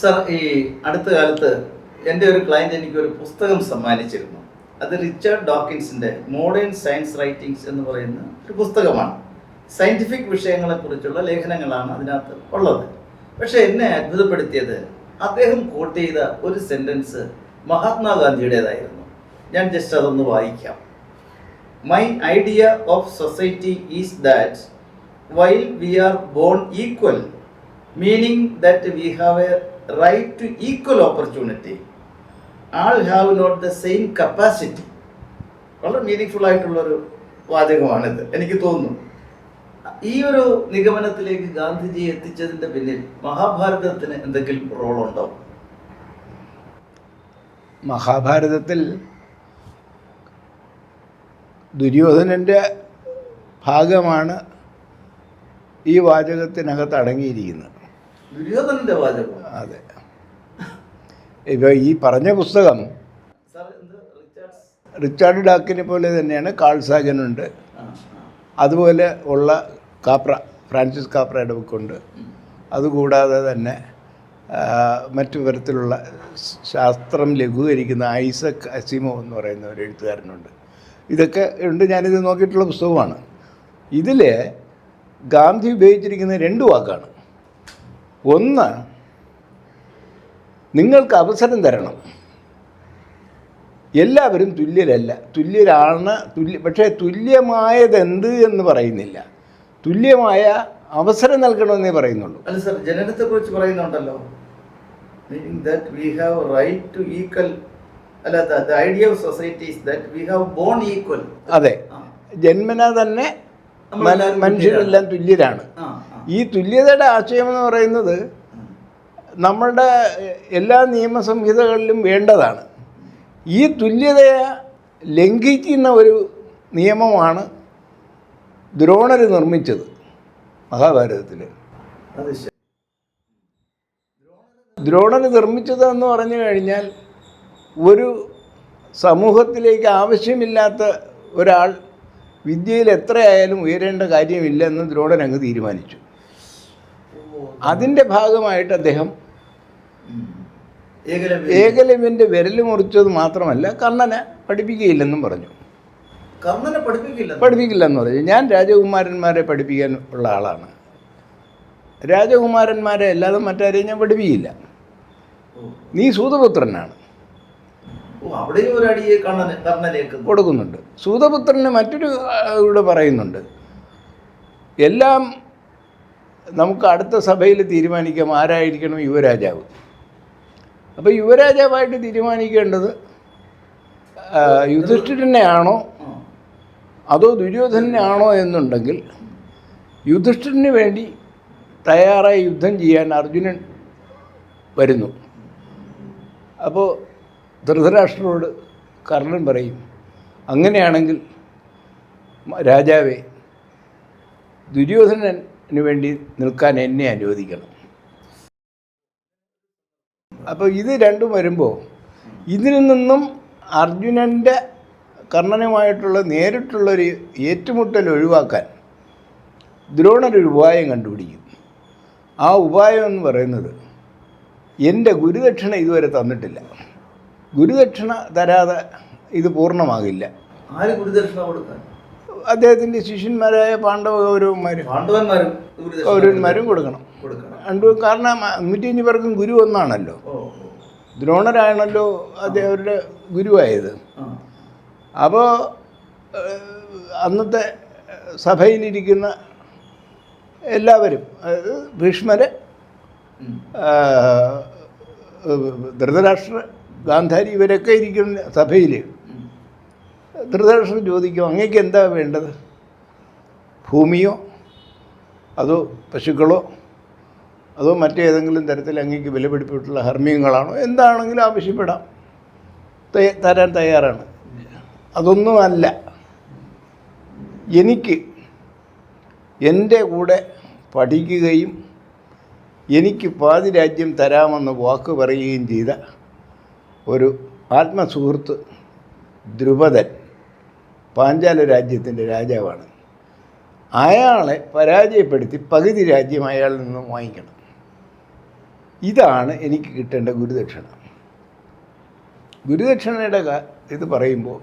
Sir ഈ അടുത്ത കാലത്ത് എന്റെ ഒരു ക്ലയന്റ് എനിക്കൊരു പുസ്തകം സമ്മാനിച്ചിരുന്നു. അത് റിച്ചാർഡ് ഡോക്കിൻസിന്റെ മോഡേൺ സയൻസ് റൈറ്റിംഗ്സ് എന്ന് പറയുന്ന ഒരു പുസ്തകമാണ്. സയന്റിഫിക് വിഷയങ്ങളെക്കുറിച്ചുള്ള ലേഖനങ്ങളാണ് അതിനകത്ത് ഉള്ളത്. പക്ഷേ എന്നെ അത്ഭുതപ്പെടുത്തിയത് അദ്ദേഹം കോട്ട് ചെയ്ത ഒരു സെന്റൻസ് മഹാത്മാഗാന്ധിയുടേതായിരുന്നു. ഞാൻ ജസ്റ്റ് അതൊന്ന് വായിക്കാം. My idea of society is that while we are born equal meaning that we have a right to equal opportunity all have not the same capacity വളരെ മീനിങ് ആയിട്ടുള്ളൊരു വാചകമാണിത്. എനിക്ക് തോന്നുന്നു. ഈ ഒരു നിഗമനത്തിലേക്ക് ഗാന്ധിജി എത്തിച്ചതിന്റെ പിന്നിൽ മഹാഭാരതത്തിന് എന്തെങ്കിലും റോളുണ്ടോ? മഹാഭാരതത്തിൽ ദുര്യോധനന്റെ ഭാഗമാണ് ഈ വാചകത്തിനകത്ത് അടങ്ങിയിരിക്കുന്നത്. ദുര്യോധനന്റെ വാചകം. അതെ. ഇപ്പോൾ ഈ പറഞ്ഞ പുസ്തകം റിച്ചാർഡ് ഡാക്കിനെ പോലെ തന്നെയാണ് കാൾ ഉണ്ട് ആ, അതുപോലെ ഉള്ള കാപ്ര ഫ്രാൻസിസ് കാപ്രയുടെ ബുക്കുണ്ട്. അതുകൂടാതെ തന്നെ മറ്റു തരത്തിലുള്ള ശാസ്ത്രം ലഘൂകരിക്കുന്ന ഐസക് അസിമോ എന്ന് പറയുന്ന ഒരു എഴുത്തുകാരനുണ്ട്. ഇതൊക്കെ ഉണ്ട് ഞാനിത് നോക്കിയിട്ടുള്ള പുസ്തകമാണ്. ഇതിൽ ഗാന്ധി ഉപയോഗിച്ചിരിക്കുന്ന രണ്ട് വാക്കാണ്. ഒന്ന് നിങ്ങൾക്ക് അവസരം തരണം. എല്ലാവരും തുല്യരല്ല. തുല്യരാണ് തുല്യ പക്ഷേ തുല്യമായത് എന്ത് എന്ന് പറയുന്നില്ല. തുല്യമായ അവസരം നൽകണമെന്നേ പറയുന്നുള്ളൂ. അല്ല സർ ജനനത്തെ കുറിച്ച് പറയുന്നുണ്ടല്ലോ that we have right to equal അല്ല the idea of society is that we have born equal അതെ. ജന്മന തന്നെ മന- മനുഷ്യരെല്ലാം തുല്യരാണ്. ഈ തുല്യതയുടെ ആശയം എന്ന് പറയുന്നത് നമ്മളുടെ എല്ലാ നിയമസംഹിതകളിലും വേണ്ടതാണ്. ഈ തുല്യതയെ ലംഘിക്കുന്ന ഒരു നിയമമാണ് ദ്രോണർ നിർമ്മിച്ചത് മഹാഭാരതത്തിൽ ദ്രോണർ നിർമ്മിച്ചത് എന്ന് പറഞ്ഞു കഴിഞ്ഞാൽ ഒരു സമൂഹത്തിലേക്ക് ആവശ്യമില്ലാത്ത ഒരാൾ വിദ്യയിൽ എത്രയായാലും ഉയരേണ്ട കാര്യമില്ല എന്ന് ദ്രോണൻ അങ്ങ് തീരുമാനിച്ചു. അതിന്റെ ഭാഗമായിട്ട് അദ്ദേഹം ഏകലവ്യന്റെ ഏകലവ്യന്റെ വിരൽ മുറിച്ചത് മാത്രമല്ല കർണനെ പഠിപ്പിക്കുകയില്ലെന്നും പറഞ്ഞു. കർണനെ പഠിപ്പിക്കില്ല എന്ന് പറഞ്ഞു. ഞാൻ രാജകുമാരന്മാരെ പഠിപ്പിക്കാൻ ഉള്ള ആളാണ്. രാജകുമാരന്മാരെ അല്ലാതെ മറ്റാരെയും ഞാൻ പഠിപ്പിക്കില്ല. നീ സൂതപുത്രനാണ്. കൊടുക്കുന്നുണ്ട്. സൂതപുത്രന് മറ്റൊരു ഇവിടെ പറയുന്നുണ്ട്. എല്ലാം നമുക്ക് അടുത്ത സഭയിൽ തീരുമാനിക്കാം ആരായിരിക്കണം യുവരാജാവ് അപ്പോൾ യുവരാജാവായിട്ട് തീരുമാനിക്കേണ്ടത് യുധിഷ്ഠിരനെയാണോ. അതോ ദുര്യോധനനാണോ എന്നുണ്ടെങ്കിൽ യുധിഷ്ഠിരന് വേണ്ടി തയ്യാറായി യുദ്ധം ചെയ്യാൻ അർജുനൻ വരുന്നു അപ്പോൾ ധൃതരാഷ്ട്രനോട് കർണൻ പറയും അങ്ങനെയാണെങ്കിൽ രാജാവേ ദുര്യോധനന് വേണ്ടി നിൽക്കാൻ എന്നെ അനുവദിക്കണം. അപ്പോൾ ഇത് രണ്ടും വരുമ്പോൾ ഇതിൽ നിന്നും അർജുനന്റെ കർണനുമായിട്ടുള്ള നേരിട്ടുള്ളൊരു ഏറ്റുമുട്ടൽ ഒഴിവാക്കാൻ ദ്രോണരൊരു ഉപായം കണ്ടുപിടിക്കും. ആ ഉപായം എന്ന് പറയുന്നത് എന്റെ ഗുരുദക്ഷിണ ഇതുവരെ തന്നിട്ടില്ല. ഗുരുദക്ഷിണ തരാതെ ഇത് പൂർണമാകില്ല. ആര് ഗുരുദക്ഷിണ കൊടുക്കാൻ? അദ്ദേഹത്തിന്റെ ശിഷ്യന്മാരായ പാണ്ഡവ ഗൗരവന്മാരും പാണ്ഡവന്മാരും ഗുരുദക്ഷിണ കൗരവന്മാരും കൊടുക്കണം. രണ്ടും കാരണം നൂറ്റിയഞ്ച് പേർക്കും ഗുരു ഒന്നാണല്ലോ. ദ്രോണരാണല്ലോ അദ്ദേഹം ഗുരുവായത്. അപ്പോ അപ്പോൾ അന്നത്തെ സഭയിലിരിക്കുന്ന എല്ലാവരും അതായത് ഭീഷ്മര്. ധൃതരാഷ്ട്ര ഗാന്ധാരി ഇവരൊക്കെ ഇരിക്കുന്ന സഭയിൽ ഉം. ധൃതരാഷ്ട്രൻ ചോദിക്കും അങ്ങേക്ക് എന്താ വേണ്ടത്? ഭൂമിയോ? അതോ പശുക്കളോ? അതോ മറ്റേതെങ്കിലും തരത്തിൽ അങ്ങേക്ക് വിലപിടിപ്പിട്ടുള്ള ഹർമ്മ്യങ്ങളാണോ എന്താണെങ്കിലും ആവശ്യപ്പെടാം. തരാൻ തയ്യാറാണ്. അതൊന്നുമല്ല എനിക്ക് എന്റെ കൂടെ പഠിക്കുകയും എനിക്ക് പാതി രാജ്യം തരാമെന്ന് വാക്ക് പറയുകയും ചെയ്ത ഒരു ആത്മസുഹൃത്ത് ദ്രുപദൻ പാഞ്ചാല രാജ്യത്തിന്റെ രാജാവാണ്. അയാളെ പരാജയപ്പെടുത്തി പകുതി രാജ്യം അയാളിൽ നിന്നും വാങ്ങിക്കണം. ഇതാണ് എനിക്ക് കിട്ടേണ്ട ഗുരുദക്ഷിണ. ഗുരുദക്ഷിണയുടെ ഇത് പറയുമ്പോൾ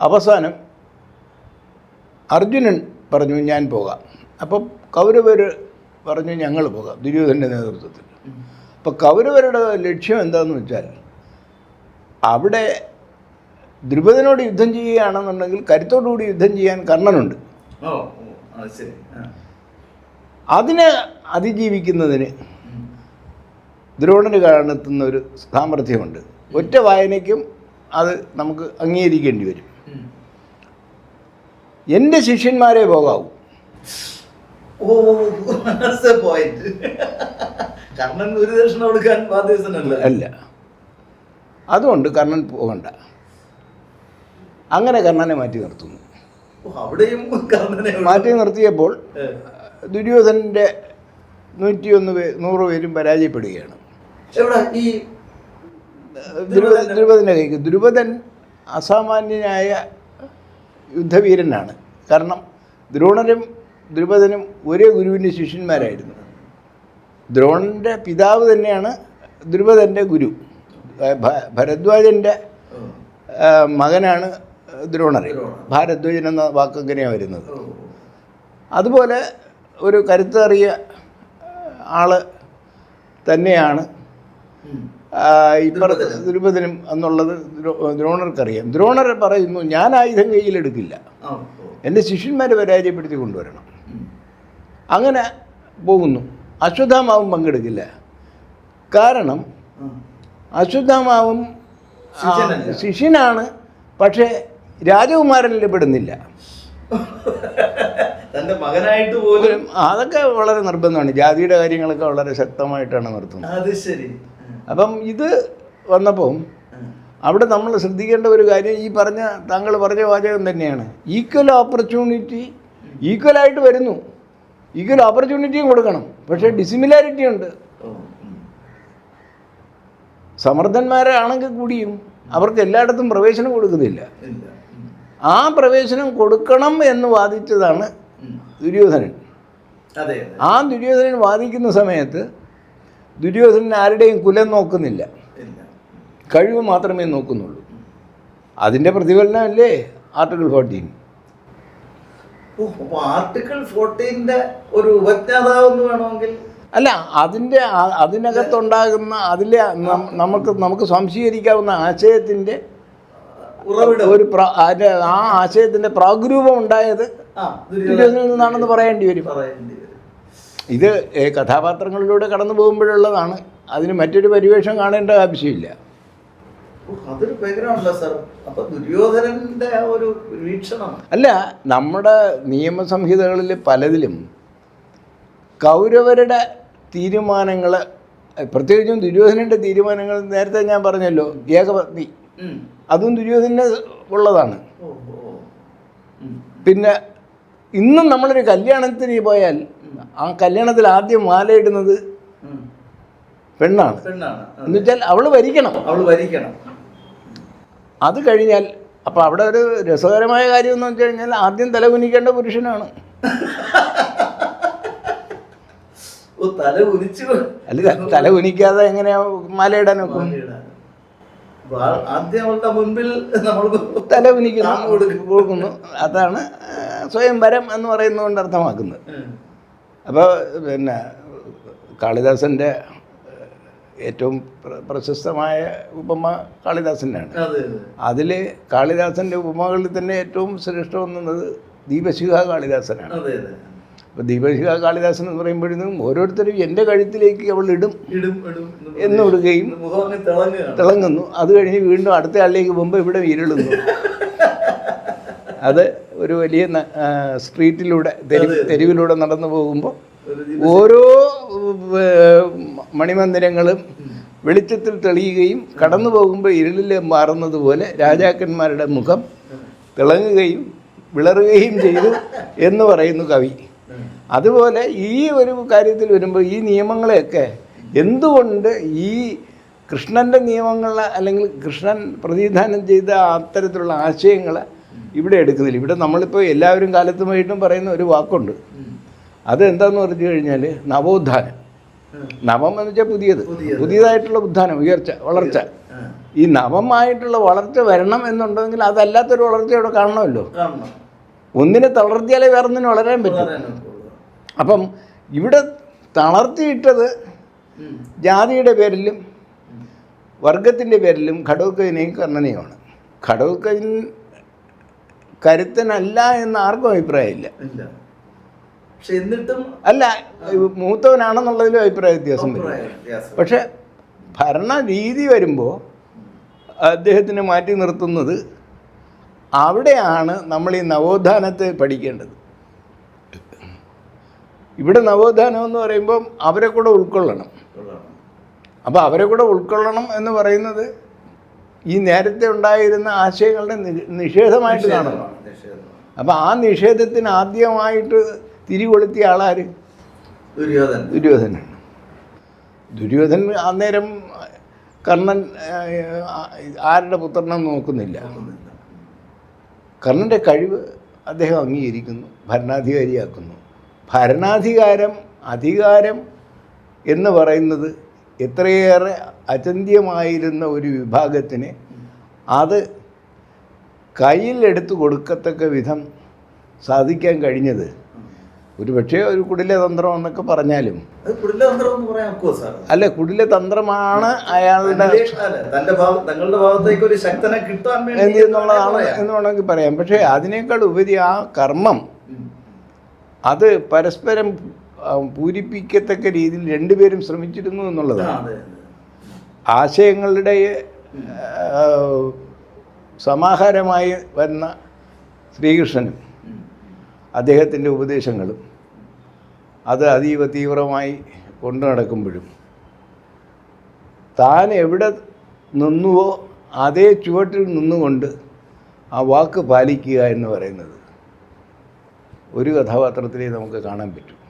അവസാനം അർജുനൻ പറഞ്ഞു ഞാൻ പോകാം. അപ്പം കൗരവർ പറഞ്ഞു ഞങ്ങൾ പോകാം ദുര്യോധന്റെ നേതൃത്വത്തിൽ. അപ്പോൾ കൗരവരുടെ ലക്ഷ്യം എന്താണെന്ന് വെച്ചാൽ അവിടെ ദ്രുപദനോട് യുദ്ധം ചെയ്യുകയാണെന്നുണ്ടെങ്കിൽ കരുത്തോടുകൂടി യുദ്ധം ചെയ്യാൻ കർണനുണ്ട്. അതിനെ അതിജീവിക്കുന്നതിന്. ദ്രോണന് കാണത്തുന്ന ഒരു സാമർഥ്യമുണ്ട്. ഒറ്റ വായനയ്ക്കും അത് നമുക്ക് അംഗീകരിക്കേണ്ടി വരും. എന്റെ ശിഷ്യന്മാരെ പോകാവൂ ഓ പോയിന്റ് കർണൻ ഒരു ദർശനം കൊടുക്കാൻ ബാധ്യസ്ഥനല്ല. അല്ല. അതുകൊണ്ട് കർണൻ പോകണ്ട. അങ്ങനെ കർണനെ മാറ്റി നിർത്തുന്നു. അവിടെയും മാറ്റി നിർത്തിയപ്പോൾ ദുര്യോധനന്റെ നൂറ്റി നൂറ്റിയൊന്ന് പേ നൂറ് പേരും പരാജയപ്പെടുകയാണ്. ഈ കൈക്ക് ദ്രുപദൻ അസാമാന്യനായ യുദ്ധവീരനാണ്. കാരണം ദ്രോണനും ദ്രുപദനും ഒരേ ഗുരുവിന്റെ ശിഷ്യന്മാരായിരുന്നു. ദ്രോണന്റെ പിതാവ് തന്നെയാണ് ദ്രുപദന്റെ ഗുരു. ഭരദ്വാജന്റെ ഭരദ്വാജന്റെ മകനാണ് ദ്രോണർ. ഭാരദ്വജൻ എന്ന വാക്ക് എങ്ങനെയാണ് വരുന്നത്? അതുപോലെ ഒരു കരുത്തേറിയ ആൾ തന്നെയാണ് ഇപ്പുറ ഇപ്പുറത്ത്. ദ്രുപദനും. എന്നുള്ളത് ദ്രോ- ദ്രോണർക്കറിയാം. ദ്രോണർ പറയുന്നു ഞാൻ ആയുധം കയ്യിലെടുക്കില്ല. എന്റെ ശിഷ്യന്മാരെ പരാജയപ്പെടുത്തി കൊണ്ടുവരണം. അങ്ങനെ പോകുന്നു. അശ്വത്ഥാമാവും പങ്കെടുക്കില്ല. കാരണം. അശ്വത്ഥാമാവും ശിഷ്യനാണ് പക്ഷേ രാജകുമാരനിൽ പെടുന്നില്ല. തന്റെ മകനായിട്ട് പോലും അതൊക്കെ വളരെ നിർബന്ധമാണ്. ജാതിയുടെ കാര്യങ്ങളൊക്കെ വളരെ ശക്തമായിട്ടാണ് നിർത്തുന്നത്. അത് ശരി. അപ്പം ഇത് വന്നപ്പം അവിടെ നമ്മൾ ശ്രദ്ധിക്കേണ്ട ഒരു കാര്യം ഈ പറഞ്ഞ താങ്കൾ പറഞ്ഞ വാചകം തന്നെയാണ്. ഈക്വൽ ഓപ്പർച്യൂണിറ്റി ഈക്വലായിട്ട് വരുന്നു. ഈക്വൽ ഓപ്പർച്യൂണിറ്റിയും കൊടുക്കണം. പക്ഷേ ഡിസിമിലാരിറ്റി ഉണ്ട്. സമർത്ഥന്മാരാണെങ്കിൽ കൂടിയും അവർക്ക് എല്ലായിടത്തും പ്രവേശനം കൊടുക്കുന്നില്ല. ആ പ്രവേശനം കൊടുക്കണം എന്ന് വാദിച്ചതാണ് ദുര്യോധനൻ. ആ ദുര്യോധനൻ വാദിക്കുന്ന സമയത്ത് ദുര്യോധനൻ ആരുടെയും കുലം നോക്കുന്നില്ല. കഴിവ് മാത്രമേ നോക്കുന്നുള്ളൂ. അതിന്റെ പ്രതിഫലനമല്ലേ ആർട്ടിക്കിൾ ഫോർട്ടീൻ? ആർട്ടിക്കിൾ ഫോർട്ടീന്റെ ഒരു വേണമെങ്കിൽ അല്ല അതിന്റെ അതിനകത്തുണ്ടാകുന്ന അതിലെ നമുക്ക് നമുക്ക് സംശീകരിക്കാവുന്ന ആശയത്തിന്റെ ഒരു അതിന്റെ ആ ആശയത്തിന്റെ പ്രാഗ്രൂപം ഉണ്ടായത് ദുര്യോധനിൽ നിന്നാണെന്ന് പറയേണ്ടി വരും. ഇത് കഥാപാത്രങ്ങളിലൂടെ കടന്നു പോകുമ്പോഴുള്ളതാണ്. അതിന് മറ്റൊരു പരിവേഷം കാണേണ്ട ആവശ്യമില്ല. ഓ, അതൊരു ഭയങ്കരമാണല്ലോ സാർ അപ്പൊ ദുര്യോധനന്റെ ആ ഒരു വീക്ഷണം. അല്ല നമ്മുടെ നിയമസംഹിതകളിൽ പലതിലും കൗരവരുടെ തീരുമാനങ്ങൾ പ്രത്യേകിച്ചും ദുര്യോധനന്റെ തീരുമാനങ്ങൾ നേരത്തെ ഞാൻ പറഞ്ഞല്ലോ ഏകപത്നി. അതും ദുര്യോധന ഉള്ളതാണ്. പിന്നെ ഇന്നും നമ്മളൊരു കല്യാണത്തിന് പോയാൽ ആ കല്യാണത്തിൽ ആദ്യം മാലയിടുന്നത് പെണ്ണാണ്. എന്നുവെച്ചാൽ അവൾ വരിക്കണം അവൾ ഭരിക്കണം. അത് കഴിഞ്ഞാൽ അപ്പൊ അവിടെ ഒരു രസകരമായ കാര്യം എന്ന് വെച്ച് കഴിഞ്ഞാൽ ആദ്യം തലകുനിക്കേണ്ട പുരുഷനാണ്. തല കുനിച്ചു. അല്ല തല കുനിക്കാതെ എങ്ങനെയാ മാലയിടാൻ. ആ- ആദ്യം അവളുടെ മുൻപിൽ നമ്മൾ തല കുനിക്കുന്നു കൊടുക്കുന്നു. അതാണ് സ്വയംവരം എന്ന് പറയുന്നതുകൊണ്ട് അർത്ഥമാക്കുന്നത്. അപ്പോൾ പിന്നെ കാളിദാസന്റെ ഏറ്റവും പ്രശസ്തമായ ഉപമ കാളിദാസന്റെയാണ് അതിൽ കാളിദാസന്റെ ഉപമകളിൽ തന്നെ ഏറ്റവും ശ്രേഷ്ഠമെന്നുള്ളത് ദീപശിഖ കാളിദാസനാണ്. അതെ ദീപശിക ദീപശിഖ കാളിദാസൻ എന്ന് പറയുമ്പോഴേക്കും ഓരോരുത്തരും എന്റെ കഴുത്തിലേക്ക് അവൾ ഇടും ഇടും എന്ന് വിടുകയും തിളങ്ങുന്നു. അത് കഴിഞ്ഞ് വീണ്ടും അടുത്ത ആളിലേക്ക് പോകുമ്പോൾ ഇവിടെ ഇരുളുന്നു. അത് ഒരു വലിയ സ്ട്രീറ്റിലൂടെ തെരുവിലൂടെ നടന്നു പോകുമ്പോൾ ഓരോ മണിമന്ദിരങ്ങളും വെളിച്ചത്തിൽ തെളിയുകയും കടന്നു പോകുമ്പോൾ ഇരുളിൽ മാറുന്നതുപോലെ രാജാക്കന്മാരുടെ മുഖം തിളങ്ങുകയും വിളറുകയും ചെയ്തു എന്ന് പറയുന്നു കവി. അതുപോലെ ഈ ഒരു കാര്യത്തിൽ വരുമ്പോൾ ഈ നിയമങ്ങളെയൊക്കെ എന്തുകൊണ്ട് ഈ കൃഷ്ണന്റെ നിയമങ്ങൾ അല്ലെങ്കിൽ കൃഷ്ണൻ പ്രതിനിധാനം ചെയ്ത അത്തരത്തിലുള്ള ആശയങ്ങൾ ഇവിടെ എടുക്കുന്നില്ല. ഇവിടെ നമ്മളിപ്പോൾ എല്ലാവരും കാലത്തുമായിട്ടും പറയുന്ന ഒരു വാക്കുണ്ട്. അതെന്താന്ന് പറഞ്ഞു കഴിഞ്ഞാൽ നവോത്ഥാനം. നവം എന്ന് വെച്ചാൽ പുതിയത്. പുതിയത്. പുതിയതായിട്ടുള്ള ഉദ്ധാനം ഉയർച്ച വളർച്ച. ഈ നവമായിട്ടുള്ള വളർച്ച വരണം എന്നുണ്ടെങ്കിൽ അതല്ലാത്തൊരു വളർച്ച ഇവിടെ കാണണമല്ലോ. കാണണം. ഒന്നിനെ തളർത്തിയാലേ വേറൊന്നിന് വളരാൻ പറ്റും. അപ്പം ഇവിടെ തളർത്തിയിട്ടത്. ജാതിയുടെ പേരിലും വർഗത്തിന്റെ പേരിലും ഘടകക്കൈനെയും കർണനെയുമാണ് ഘടകക്കൈൻ കരുത്തനല്ല എന്ന് ആർക്കും അഭിപ്രായമില്ല. ഇല്ല. പക്ഷെ എന്നിട്ടും അല്ല മൂത്തവനാണെന്നുള്ളതിലും അഭിപ്രായ വ്യത്യാസം വരും. പക്ഷെ ഭരണ രീതി വരുമ്പോൾ അദ്ദേഹത്തിനെ മാറ്റി നിർത്തുന്നത് അവിടെയാണ് നമ്മൾ ഈ നവോത്ഥാനത്തെ പഠിക്കേണ്ടത് ഇവിടെ നവോത്ഥാനം എന്ന് പറയുമ്പം അവരെ കൂടെ ഉൾക്കൊള്ളണം. അപ്പോൾ അവരെ കൂടെ ഉൾക്കൊള്ളണം എന്ന് പറയുന്നത് ഈ നേരത്തെ ഉണ്ടായിരുന്ന ആശയങ്ങളുടെ നിഷേധമായിട്ട് കാണണം. അപ്പോൾ ആ നിഷേധത്തിന് ആദ്യമായിട്ട് തിരികൊളുത്തിയ ആളാര് ദുര്യോധനൻ ദുര്യോധനാണ് ദുര്യോധൻ അന്നേരം കർണൻ ആരുടെ നോക്കുന്നില്ല നോക്കുന്നില്ല. കർണന്റെ കഴിവ് അദ്ദേഹം അംഗീകരിക്കുന്നു ഭരണാധികാരിയാക്കുന്നു. ഭരണാധികാരം അധികാരം എന്ന് പറയുന്നത് എത്രയേറെ അചന്ത്യമായിരുന്ന ഒരു വിഭാഗത്തിന് അത് കയ്യിലെടുത്ത് കൊടുക്കത്തക്ക വിധം സാധിക്കാൻ കഴിഞ്ഞത് ഒരു പക്ഷേ ഒരു കുടിലെ തന്ത്രം എന്നൊക്കെ പറഞ്ഞാലും അല്ല കുടില തന്ത്രമാണ് അയാളുടെ തങ്ങളുടെ ഭാഗത്തേക്ക് ഒരു ശക്തനെ കിട്ടാൻ വേണ്ടി എന്നുള്ളതാണ് എന്ന് വേണമെങ്കിൽ പറയാം. പക്ഷേ അതിനേക്കാൾ ഉപരി ആ കർമ്മം അത് പരസ്പരം പൂരിപ്പിക്കത്തക്ക രീതിയിൽ രണ്ടുപേരും ശ്രമിച്ചിരുന്നു എന്നുള്ളതാണ്. ആശയങ്ങളുടെ സമാഹാരമായി വരുന്ന ശ്രീകൃഷ്ണനും. അദ്ദേഹത്തിന്റെ ഉപദേശങ്ങളും അത് അതീവ തീവ്രമായി കൊണ്ടു നടക്കുമ്പോഴും താൻ എവിടെ നിന്നുവോ അതേ ചുവട്ടിൽ നിന്നുകൊണ്ട് ആ വാക്ക് പാലിക്കുക എന്ന് പറയുന്നത് ഒരു കഥാപാത്രത്തിലേ നമുക്ക് കാണാൻ പറ്റും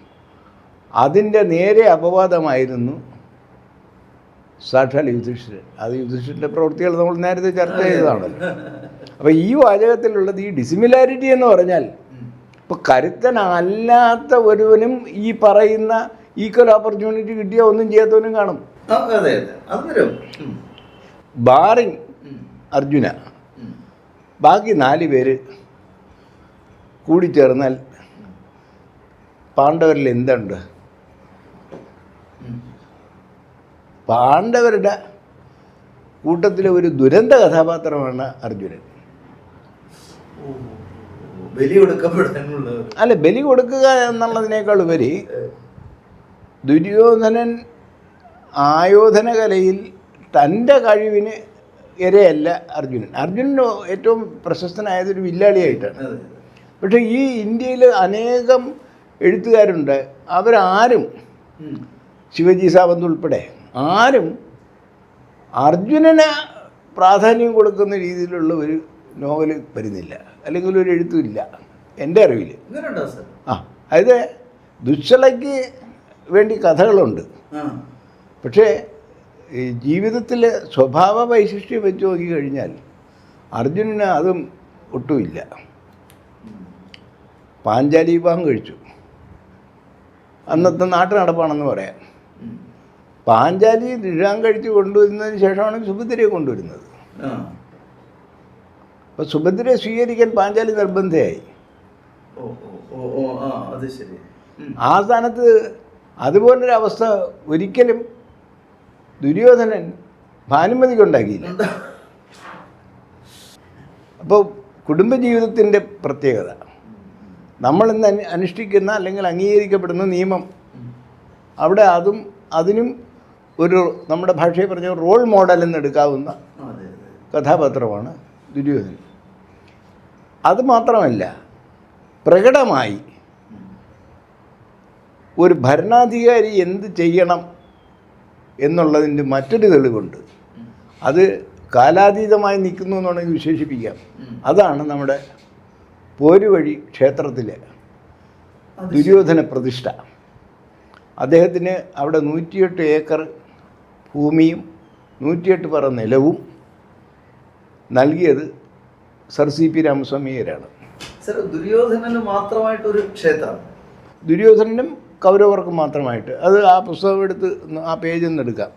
അതിന്റെ നേരെ അപവാദമായിരുന്നു സാക്ഷാൽ യുധിഷ്ഠിരൻ അത് യുധിഷ്ഠിരന്റെ പ്രവൃത്തികൾ നമ്മൾ നേരത്തെ ചർച്ച ചെയ്തതാണല്ലോ അപ്പോൾ ഈ വാചകത്തിലുള്ളത് ഈ ഡിസിമിലാരിറ്റി എന്ന് പറഞ്ഞാൽ. ഇപ്പോൾ കരുത്തനല്ലാത്ത ഒരുവനും ഈ പറയുന്ന ഈക്വൽ ഓപ്പർച്യൂണിറ്റി കിട്ടിയ ഒന്നും ചെയ്യാത്തവനും കാണും. ബാറിങ് അർജുന. ബാക്കി നാല് പേര് കൂടിച്ചേർന്നാൽ പാണ്ഡവരിൽ എന്തുണ്ട്. പാണ്ഡവരുടെ കൂട്ടത്തിലെ ഒരു ദുരന്ത കഥാപാത്രമാണ് അർജുനൻ. ബലി കൊടുക്കപ്പെടാനുള്ള ഒരു- അല്ല ബലി കൊടുക്കുക എന്നുള്ളതിനേക്കാൾ ഉപരി ദുര്യോധനൻ ആയോധന കലയിൽ തന്റെ കഴിവിന് ഇരയല്ല അർജുനൻ. അർജുനൻ ഏറ്റവും പ്രശസ്തനായത് ഒരു വില്ലാളിയായിട്ടാണ് പക്ഷെ ഈ ഇന്ത്യയിൽ അനേകം എഴുത്തുകാരുണ്ട്. അവരാരും. ശിവജി സാവന്ത് ഉൾപ്പെടെ ആരും അർജുനന് പ്രാധാന്യം കൊടുക്കുന്ന രീതിയിലുള്ള ഒരു നോവൽ വരുന്നില്ല. അല്ലെങ്കിൽ ഒരു എഴുത്തുമില്ല എന്റെ അറിവിൽ. ആ അതായത് ദുശ്ശലയ്ക്ക് വേണ്ടി കഥകളുണ്ട്. പക്ഷേ ഈ ജീവിതത്തിലെ സ്വഭാവ വൈശിഷ്ട്യം വെച്ച് നോക്കിക്കഴിഞ്ഞാൽ അർജുനന് അതും ഒട്ടുമില്ല. പാഞ്ചാലി വിവാഹം കഴിച്ചു. അന്നത്തെ നാട്ടു നടപ്പാണെന്ന് പറയാം. പാഞ്ചാലി വിവാഹം കഴിച്ച് കൊണ്ടുവരുന്നതിന് ശേഷമാണ് സുഭദ്രയെ കൊണ്ടുവരുന്നത്. അപ്പോൾ സുഭദ്രയെ സ്വീകരിക്കാൻ പാഞ്ചാലി നിർബന്ധയായി. ആ സ്ഥാനത്ത് അതുപോലൊരവസ്ഥ ഒരിക്കലും ദുര്യോധനൻ ഭാനുമതിക്ക് ഉണ്ടാക്കിയില്ല? അപ്പോൾ കുടുംബജീവിതത്തിന്റെ പ്രത്യേകത. നമ്മളിന്ന് അനു- അനുഷ്ഠിക്കുന്ന അല്ലെങ്കിൽ അംഗീകരിക്കപ്പെടുന്ന നിയമം അവിടെ അതും അതിനും ഒരു നമ്മുടെ ഭാഷയെ പറഞ്ഞ റോൾ മോഡൽ എന്നെടുക്കാവുന്ന കഥാപാത്രമാണ് ദുര്യോധനൻ. അത് മാത്രമല്ല പ്രകടമായി ഒരു ഭരണാധികാരി എന്ത് ചെയ്യണം എന്നുള്ളതിന്റെ മറ്റൊരു തെളിവുണ്ട്. അത് കാലാതീതമായി നിൽക്കുന്നു എന്നുണ്ടെങ്കിൽ വിശേഷിപ്പിക്കാം. അതാണ് നമ്മുടെ പോരുവഴി ക്ഷേത്രത്തിലെ ദുര്യോധന പ്രതിഷ്ഠ. അദ്ദേഹത്തിന് അവിടെ നൂറ്റിയെട്ട് ഏക്കർ ഭൂമിയും നൂറ്റിയെട്ട് പറ നിലവും നൽകിയത് സർ സി പി രാമസ്വാമിയരാണ് സാർ ദുര്യോധനന് മാത്രമായിട്ടൊരു ക്ഷേത്രം. ദുര്യോധനനും കൗരവർക്കും മാത്രമായിട്ട്. അത് ആ പുസ്തകം എടുത്ത് ആ പേജിൽ നിന്ന് എടുക്കാം.